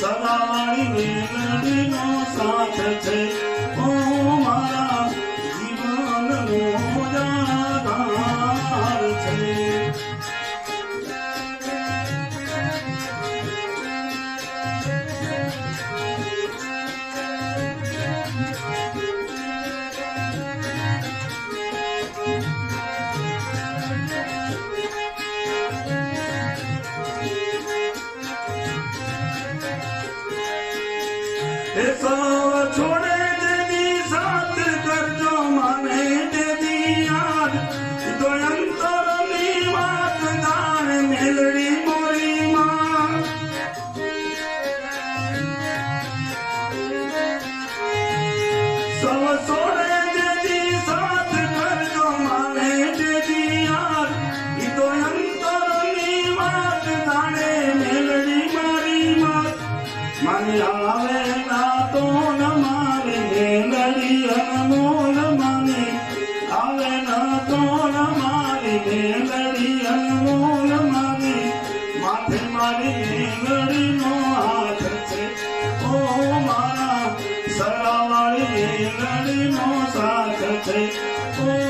સદાવાળી મેઘડીનો સાથ છે. छोड़े देनी साथ कर माने देनी याद तो छोड़े देनी साथ कर माने देनी याद मात दान મારી આવે ના તો ન મારે મેલડી અનમોલ માને આવે ના તો ન મારે મેલડી અનમોલ માને માથે મારી મેલડી નો હાથ છે ઓ મારા સરાવાળી મેલડી નો સાથ છે ઓ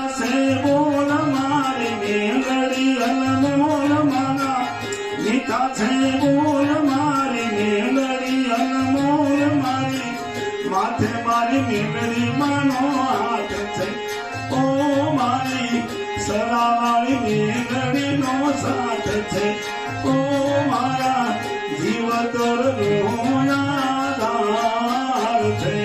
અનમોલ મારી. છે. ઓ મારી, સરાવાળી મેલડી નો સાથ છે. ઓ મારા જીવતર રોના દાર છે.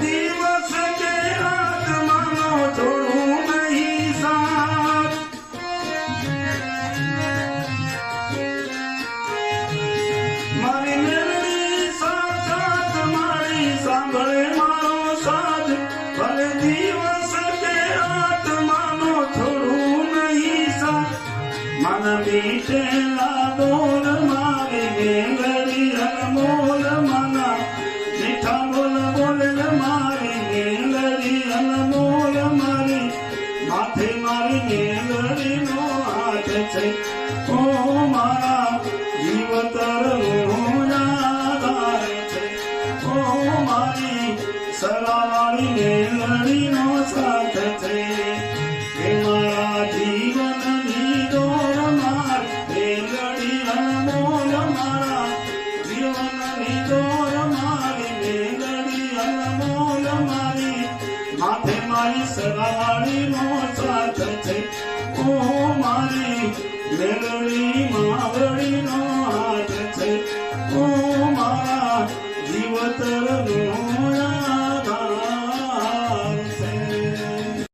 દિવસ કે રાત માનો છોડું નહીં સાથ. મારી મેરડી સાથ મારી સાંભળે મારો સાથ. ભલે દિવસ કે મીઠેલા બોલ મારી